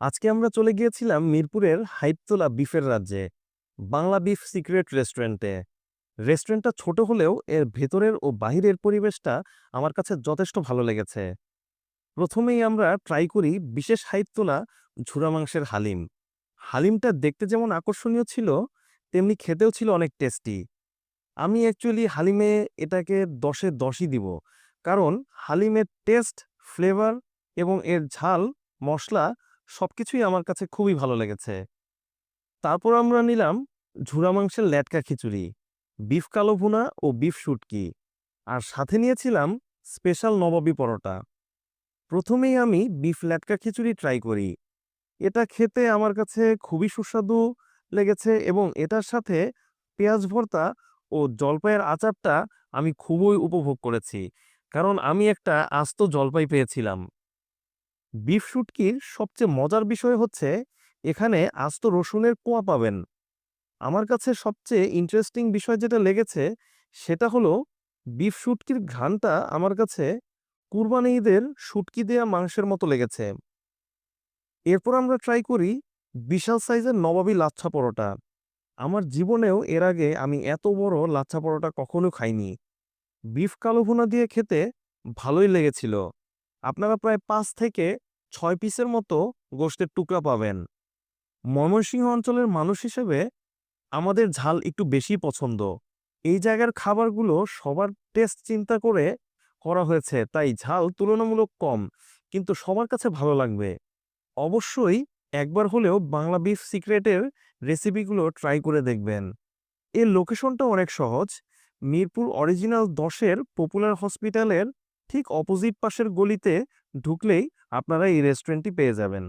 আজকে আমরা চলে গিয়েছিলাম মিরপুরের হাইপতোলা বিফের রাজ্যে, বাংলা বিফ সিক্রেট রেস্টুরেন্টে। রেস্টুরেন্টটা ছোট হলেও এর ভেতরের ও বাহিরের পরিবেশটা আমার কাছে যথেষ্ট ভালো লেগেছে। প্রথমেই আমরা ট্রাই করি বিশেষ হাইপতোলা ঝুরা মাংসের হালিম। হালিমটা দেখতে যেমন আকর্ষণীয় ছিল, তেমনি খেতেও ছিল অনেক টেস্টি আমি অ্যাকচুয়ালি হালিমে এটাকে দশে দশই দিব, কারণ হালিমের টেস্ট ফ্লেভার এবং এর ঝাল, মশলা সবকিছুই আমার কাছে খুবই ভালো লেগেছে। তারপর আমরা নিলাম ঝুরা মাংসের ল্যাটকা খিচুড়ি, বিফ কালো ভুনা ও বিফ শুটকি। আর সাথে নিয়েছিলাম স্পেশাল নবাবী পরোটা। প্রথমেই আমি বিফ ল্যাটকা খিচুড়ি ট্রাই করি। এটা খেতে আমার কাছে খুবই সুস্বাদু লেগেছে এবং এটার সাথে পেঁয়াজ ভর্তা ও জলপাইয়ের আচারটা আমি খুবই উপভোগ করেছি। কারণ আমি একটা আস্ত জলপাই পেয়েছিলাম। বিফ শুটকির সবচেয়ে মজার বিষয় হচ্ছে, এখানে আস্ত রসুনের কোয়া পাবেন। আমার কাছে সবচেয়ে ইন্টারেস্টিং বিষয় যেটা লেগেছে, সেটা হলো, বিফ শুটকির ঘ্রাণটা আমার কাছে কুরবানি ঈদের শুটকি দেয়া মাংসের মতো লেগেছে। এরপর আমরা ট্রাই করি বিশাল সাইজের নবাবী লাচ্ছা পরোটা। আমার জীবনেও এর আগে আমি এত বড় লাচ্ছা পরোটা কখনো খাইনি। বিফ কালো ভুনা দিয়ে খেতে ভালোই লেগেছিল। আপনারা প্রায় পাঁচ থেকে ছয় পিসের মতো গোশতের টুকরা পাবেন। ময়মনসিংহ অঞ্চলের মানুষ হিসেবে আমাদের ঝাল একটু বেশি পছন্দ। এই জায়গার খাবারগুলো সবার টেস্ট চিন্তা করে করা হয়েছে, তাই ঝাল তুলনামূলক কম, কিন্তু সবার কাছে ভালো লাগবে। অবশ্যই একবার হলেও বাংলা বিফ সিক্রেটের রেসিপিগুলো ট্রাই করে দেখবেন। এর লোকেশনটা অনেক সহজ। মিরপুর অরিজিনাল দশের পপুলার হসপিটালের ঠিক অপোজিট পাশের গলিতে ঢুকলেই আপনারা এই রেস্টুরেন্টটি পেয়ে যাবেন।